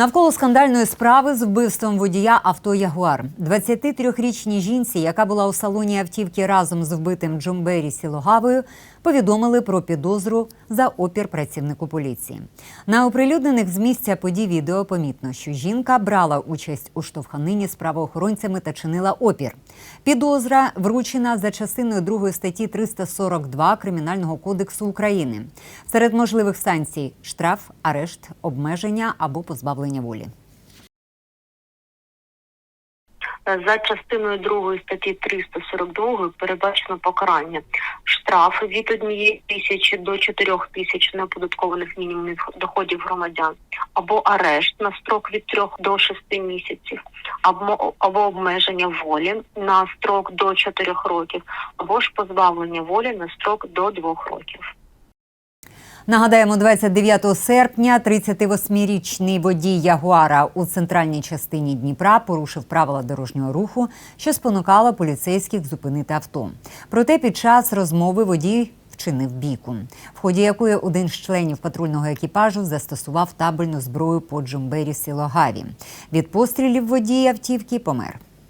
Навколо скандальної справи з вбивством водія авто Ягуар 23-річній жінці, яка була у салоні автівки разом з вбитим Джумбері Сілогавою, повідомили про підозру за опір працівнику поліції. На оприлюднених з місця подій відео помітно, що жінка брала участь у штовханині з правоохоронцями та чинила опір. Підозра вручена за частиною 2 статті 342 Кримінального кодексу України. Серед можливих санкцій штраф, арешт, обмеження або позбавлення волі. За частиною 2 статті 342 передбачено покарання штрафи від 1 тисячі до 4 тисяч неоподаткованих мінімумів доходів громадян, або арешт на строк від 3 до 6 місяців, або, або обмеження волі на строк до 4 років, або ж позбавлення волі на строк до 2 років. Нагадаємо, 29 серпня 38-річний водій Ягуара у центральній частині Дніпра порушив правила дорожнього руху, що спонукало поліцейських зупинити авто. Проте під час розмови водій вчинив бійку, в ході якої один з членів патрульного екіпажу застосував табельну зброю по Джумбері Сілогаві. Від пострілів водій автівки помер.